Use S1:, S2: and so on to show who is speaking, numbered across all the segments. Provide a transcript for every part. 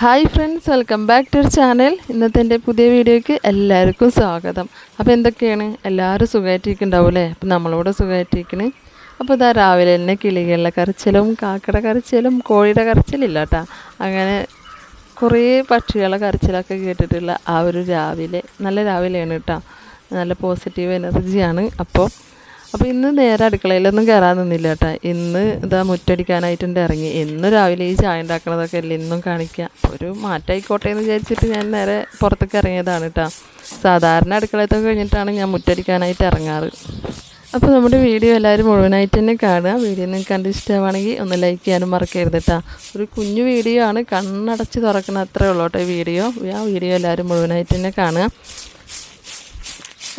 S1: Hi friends welcome back to channel ഇന്നത്തെ എന്റെ പുതിയ വീഡിയോയ്ക്ക് എല്ലാവർക്കും സ്വാഗതം. അപ്പോൾ എന്തൊക്കെയാണ്? എല്ലാവരും സുഖമായിട്ടിരിക്കുന്നുണ്ടാവും അല്ലേ അപ്പോൾ നമ്മളോട് സുഖമായിട്ടിരിക്കണ്. അപ്പോൾ ഇതാ രാവിലെ തന്നെ കിളികളുടെ കരച്ചിലും കാക്കയുടെ കരച്ചിലും കോഴിയുടെ കരച്ചിലില്ല കേട്ടോ. അങ്ങനെ കുറേ പക്ഷികളെ കരച്ചിലൊക്കെ കേട്ടിട്ടുള്ള ആ ഒരു രാവിലെ. നല്ല രാവിലെയാണ് കേട്ടോ. നല്ല പോസിറ്റീവ് എനർജിയാണ് അപ്പോൾ അപ്പോൾ ഇന്ന് നേരെ അടുക്കളയിലൊന്നും കയറാൻ നിന്നില്ല കേട്ടോ. ഇന്ന് ഇതാ മുറ്റടിക്കാനായിട്ടുണ്ട് ഇറങ്ങി. ഇന്ന് രാവിലെ ഈ ചായ ഉണ്ടാക്കണതൊക്കെ അല്ലേ ഇന്നും കാണിക്കുക ഒരു മാറ്റമായിക്കോട്ടെ എന്ന് വിചാരിച്ചിട്ട് ഞാൻ നേരെ പുറത്തേക്ക് ഇറങ്ങിയതാണ് കേട്ടോ. സാധാരണ അടുക്കളയത്തൊക്കെ കഴിഞ്ഞിട്ടാണ് ഞാൻ മുറ്റടിക്കാനായിട്ട് ഇറങ്ങാറ്. അപ്പോൾ നമ്മുടെ വീഡിയോ എല്ലാവരും മുഴുവനായിട്ട് തന്നെ കാണുക. വീഡിയോ നിങ്ങൾക്ക് കണ്ട് ഇഷ്ടമാണെങ്കിൽ ഒന്ന് ലൈക്ക് ചെയ്യാനും മറക്കരുത് കേട്ടോ. ഒരു കുഞ്ഞു വീഡിയോ ആണ്. കണ്ണടച്ച് തുറക്കുന്ന അത്രേ ഉള്ളൂ കേട്ടോ വീഡിയോ. ആ വീഡിയോ എല്ലാവരും മുഴുവനായിട്ട് തന്നെ കാണുക.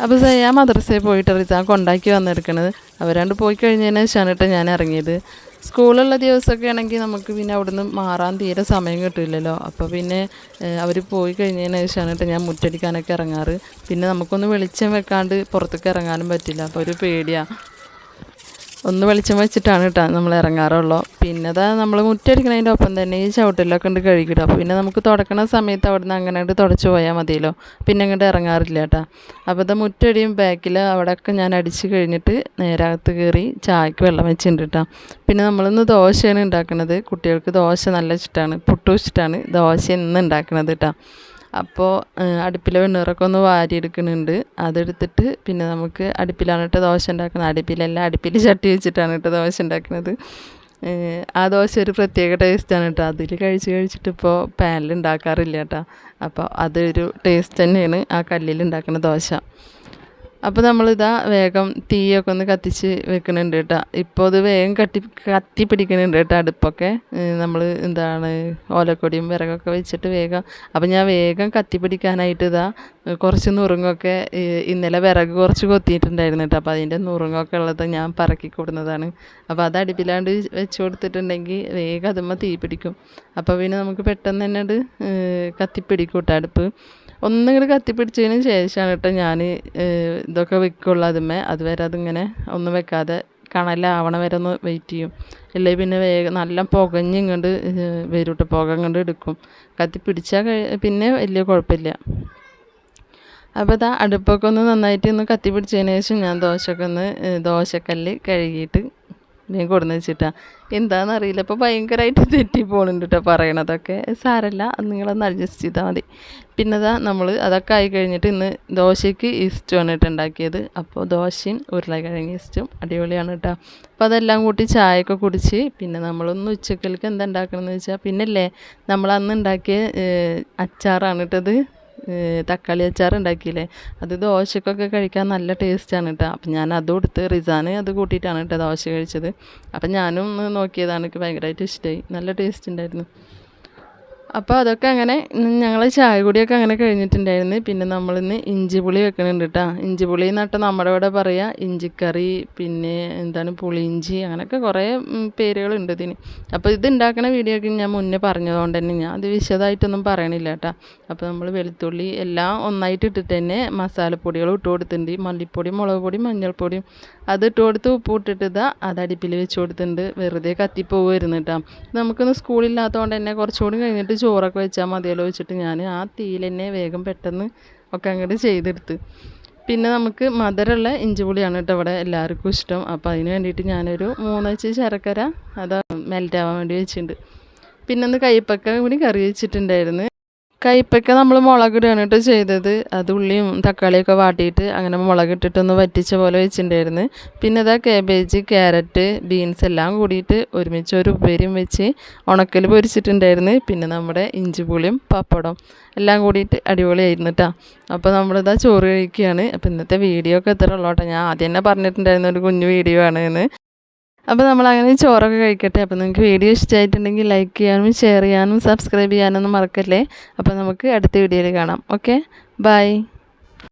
S1: അപ്പോൾ ഞാൻ മദ്രസയിൽ പോയിട്ട് റിസ കൊണ്ടാക്കി വന്നെടുക്കണത്. അവരാണ്ട് പോയി കഴിഞ്ഞതിന് ശേഷമാണ് ഞാൻ ഇറങ്ങിയത്. സ്കൂളുള്ള ദിവസമൊക്കെ ആണെങ്കിൽ നമുക്ക് പിന്നെ അവിടുന്ന് മാറാൻ തീരെ സമയം കിട്ടില്ലല്ലോ അപ്പോൾ പിന്നെ അവർ പോയി കഴിഞ്ഞതിന് ശേഷമാണ് കേട്ടോ ഞാൻ മുറ്റടിക്കാനൊക്കെ ഇറങ്ങാറ്. പിന്നെ നമുക്കൊന്ന് വെളിച്ചം വെക്കാണ്ട് പുറത്തേക്ക് ഇറങ്ങാനും പറ്റില്ല. അപ്പോൾ ഒരു പേടിയാണ് ഒന്ന് വെളിച്ചം വെച്ചിട്ടാണ് കേട്ടോ നമ്മൾ ഇറങ്ങാറുള്ളൂ. പിന്നെ അതാ നമ്മൾ മുറ്റടിക്കണതിന്റെ ഒപ്പം തന്നെ ഈ ചവിട്ടിലൊക്കെ ഉണ്ട് കഴുകിയിടും അപ്പോൾ പിന്നെ നമുക്ക് തുടക്കണ സമയത്ത് അവിടെ നിന്ന് അങ്ങനെ തുടച്ച് പോയാൽ മതിയല്ലോ. പിന്നെ അങ്ങോട്ട് ഇറങ്ങാറില്ല കേട്ടോ. അപ്പോൾ ഇത് മുറ്റടിയും ബാക്കിൽ അവിടെയൊക്കെ ഞാൻ അടിച്ച് കഴിഞ്ഞിട്ട് നേരകത്ത് കയറി ചായക്ക് വെള്ളം വെച്ചിട്ടുണ്ട് കേട്ടോ. പിന്നെ നമ്മളിന്ന് ദോശയാണ് ഉണ്ടാക്കുന്നത് കുട്ടികൾക്ക് ദോശ നല്ല ഇഷ്ടമാണ് പുട്ട് ഇഷ്ടമാണ് ദോശ ഇന്ന് ഉണ്ടാക്കുന്നത് കേട്ടോ. അപ്പോൾ അടുപ്പിലെ വെണ്ണീറൊക്കെ ഒന്ന് വാരിയെടുക്കുന്നുണ്ട്. അതെടുത്തിട്ട് പിന്നെ നമുക്ക് അടുപ്പിലാണ് കേട്ടോ ദോശ ഉണ്ടാക്കുന്നത്. അടുപ്പിലല്ല അടുപ്പിൽ ചട്ടി വെച്ചിട്ടാണ് കേട്ടോ ദോശ ഉണ്ടാക്കുന്നത്. ആ ദോശ ഒരു പ്രത്യേക ടേസ്റ്റാണ് കേട്ടോ. അതിൽ കഴിച്ച് കഴിച്ചിട്ട് ഇപ്പോൾ പാനിൽ ഉണ്ടാക്കാറില്ല കേട്ടോ. അപ്പോൾ അതൊരു ടേസ്റ്റ് തന്നെയാണ് ആ കല്ലിൽ ഉണ്ടാക്കുന്ന ദോശ. അപ്പോൾ നമ്മളിതാ വേഗം തീയൊക്കെ ഒന്ന് കത്തിച്ച് വെക്കുന്നുണ്ട് കേട്ടോ. ഇപ്പോൾ അത് വേഗം കത്തി കത്തി പിടിക്കുന്നുണ്ട് കേട്ടോ അടുപ്പൊക്കെ. നമ്മൾ എന്താണ് ഓലക്കൊടിയും വിറകൊക്കെ വെച്ചിട്ട് വേഗം അപ്പോൾ ഞാൻ വേഗം കത്തി പിടിക്കാനായിട്ട് ഇതാ കുറച്ച് നുറുങ്ങൊക്കെ ഇന്നലെ വിറക് കുറച്ച് കൊത്തിയിട്ടുണ്ടായിരുന്നു കേട്ടോ. അപ്പോൾ അതിന്റെ നുറുങ്ങൊക്കെ ഉള്ളത് ഞാൻ പറക്കി കൊടുക്കുന്നതാണ് അപ്പോൾ അത് അടുപ്പിലാണ്ട് വെച്ച് കൊടുത്തിട്ടുണ്ടെങ്കിൽ വേഗം അതുമ്മ തീ പിടിക്കും. അപ്പോൾ പിന്നെ നമുക്ക് പെട്ടെന്ന് തന്നെ അത് കത്തിപ്പിടിക്കും കേട്ടോ അടുപ്പ്. ഒന്നിങ്ങോട്ട് കത്തിപ്പിടിച്ചതിന് ശേഷമാണ് കേട്ടോ ഞാൻ ഇതൊക്കെ വെക്കുള്ളൂ അതുമേ അതുവരെ അതിങ്ങനെ ഒന്നും വെക്കാതെ കണലാവണ വരെ ഒന്ന് വെയിറ്റ് ചെയ്യും. ഇല്ലെങ്കിൽ പിന്നെ വേഗം നല്ല പുകഞ്ഞ് ഇങ്ങോട്ട് വരും എടുക്കും. കത്തി പിടിച്ചാൽ പിന്നെ വലിയ കുഴപ്പമില്ല. അപ്പോൾ ഇതാ അടുപ്പൊക്കെ ഒന്ന് നന്നായിട്ട് ഒന്ന് കത്തി പിടിച്ചതിന് ശേഷം ഞാൻ ദോശക്കൊന്ന് ദോശക്കല്ല് കഴുകിയിട്ട് ഞാൻ കൊടുന്ന് വെച്ചിട്ടാ. എന്താണെന്നറിയില്ല ഇപ്പോൾ ഭയങ്കരമായിട്ട് തെറ്റി പോകുന്നുണ്ട് കേട്ടോ പറയണതൊക്കെ. സാരല്ല നിങ്ങളൊന്ന് അഡ്ജസ്റ്റ് ചെയ്താൽ മതി. പിന്നെ ഇതാ നമ്മൾ അതൊക്കെ ആയി കഴിഞ്ഞിട്ട് ഇന്ന് ദോശയ്ക്ക് ഈസ്റ്റുമാണ് കേട്ടോ ഉണ്ടാക്കിയത് അപ്പോൾ ദോശയും ഉരുളക്കിഴങ്ങ് ഈസ്റ്റും അടിപൊളിയാണ് കേട്ടോ അപ്പോൾ അതെല്ലാം കൂട്ടി ചായയൊക്കെ കുടിച്ച് പിന്നെ നമ്മളൊന്ന് ഉച്ചക്കലേക്ക് എന്താ ഉണ്ടാക്കണമെന്ന് വെച്ചാൽ പിന്നല്ലേ നമ്മൾ അന്ന് ഉണ്ടാക്കിയ അച്ചാറാണ് കേട്ടത് തക്കാളി അച്ചാർ ഉണ്ടാക്കിയില്ലേ? അത് ദോശക്കൊക്കെ കഴിക്കാൻ നല്ല ടേസ്റ്റാണ് കേട്ടോ അപ്പം ഞാൻ അതും എടുത്ത് റിസാന് അത് കൂട്ടിയിട്ടാണ് കേട്ടോ ദോശ കഴിച്ചത്. അപ്പം ഞാനും നോക്കിയതാണ് എനിക്ക് ഭയങ്കരമായിട്ട് ഇഷ്ടമായി നല്ല ടേസ്റ്റ് ഉണ്ടായിരുന്നു. അപ്പോൾ അതൊക്കെ അങ്ങനെ ഞങ്ങൾ ചായ കൂടിയൊക്കെ അങ്ങനെ കഴിഞ്ഞിട്ടുണ്ടായിരുന്നു. പിന്നെ നമ്മളിന്ന് ഇഞ്ചിപ്പുളി വെക്കുന്നുണ്ട് കേട്ടോ ഇഞ്ചിപ്പുളി എന്നിട്ട് നമ്മുടെ ഇവിടെ പറയുക ഇഞ്ചിക്കറി പിന്നെ എന്താണ് പുളിയിഞ്ചി അങ്ങനെയൊക്കെ കുറേ പേരുകളുണ്ട് ഇതിന്. അപ്പോൾ ഇത് ഉണ്ടാക്കുന്ന വീഡിയോ ഒക്കെ ഞാൻ മുന്നേ പറഞ്ഞതുകൊണ്ട് തന്നെ ഞാൻ അത് വിശദമായിട്ടൊന്നും പറയണില്ല കേട്ടോ അപ്പോൾ നമ്മൾ വെളുത്തുള്ളി എല്ലാം ഒന്നായിട്ട് ഇട്ടിട്ട് തന്നെ മസാലപ്പൊടികൾ ഇട്ട് കൊടുത്തിട്ടുണ്ട്. മല്ലിപ്പൊടി മുളക് പൊടി മഞ്ഞൾപ്പൊടിയും അത് ഇട്ട് കൊടുത്ത് ഉപ്പ് ഇട്ടിട്ട് ഇതാ അത് അടുപ്പിൽ വെച്ച് കൊടുത്തിട്ടുണ്ട്. വെറുതെ കത്തിപ്പോവുമായിരുന്നു കേട്ടോ നമുക്കൊന്ന് സ്കൂളില്ലാത്തതുകൊണ്ട് തന്നെ കുറച്ചുകൂടി കഴിഞ്ഞിട്ട് ചോറൊക്കെ വെച്ചാൽ മതിയല്ലോ വെച്ചിട്ട് ഞാൻ ആ തീയിൽ തന്നെ വേഗം പെട്ടെന്ന് ഒക്കെ അങ്ങോട്ട് ചെയ്തെടുത്ത്. പിന്നെ നമുക്ക് മധുരമുള്ള ഇഞ്ചിപുളിയാണ് കേട്ടോ ഇവിടെ എല്ലാവർക്കും ഇഷ്ടം. അപ്പോൾ അതിന് വേണ്ടിയിട്ട് ഞാനൊരു മൂന്നച്ച് ശർക്കര അത് മെൽറ്റാവാൻ വേണ്ടി വെച്ചിട്ടുണ്ട്. പിന്നെ ഒന്ന് കയ്പ്പക്ക കൂടി കറി വെച്ചിട്ടുണ്ടായിരുന്നു. കയ്പ്പയ്ക്ക നമ്മൾ മുളകിടുകയാണ് കേട്ടോ ചെയ്തത്. അത് ഉള്ളിയും തക്കാളിയൊക്കെ വാട്ടിയിട്ട് അങ്ങനെ മുളകിട്ടിട്ടൊന്ന് വറ്റിച്ച പോലെ വെച്ചിട്ടുണ്ടായിരുന്നു. പിന്നെ അതാ കാബേജ് ക്യാരറ്റ് ബീൻസ് എല്ലാം കൂടിയിട്ട് ഒരുമിച്ച് ഒരു ഉപ്പേരിയും വെച്ച് ഉണക്കൽ പൊരിച്ചിട്ടുണ്ടായിരുന്നു. പിന്നെ നമ്മുടെ ഇഞ്ചിപ്പുളിയും പപ്പടം എല്ലാം കൂടിയിട്ട് അടിപൊളിയായിരുന്നു കേട്ടോ. അപ്പോൾ നമ്മളിതാ ചോറ് കഴിക്കുകയാണ്. അപ്പോൾ ഇന്നത്തെ വീഡിയോ ഒക്കെ എത്ര ഉള്ളൂ ഞാൻ ആദ്യം തന്നെ പറഞ്ഞിട്ടുണ്ടായിരുന്നു ഒരു കുഞ്ഞു വീഡിയോ ആണ് എന്ന് അപ്പോൾ നമ്മൾ അങ്ങനെ ചോറൊക്കെ കഴിക്കട്ടെ. അപ്പോൾ നിങ്ങൾക്ക് വീഡിയോ ഇഷ്ടമായിട്ടുണ്ടെങ്കിൽ ലൈക്ക് ചെയ്യാനും ഷെയർ ചെയ്യാനും സബ്സ്ക്രൈബ് ചെയ്യാനൊന്നും മറക്കല്ലേ? അപ്പോൾ നമുക്ക് അടുത്ത വീഡിയോയിൽ കാണാം. Okay bye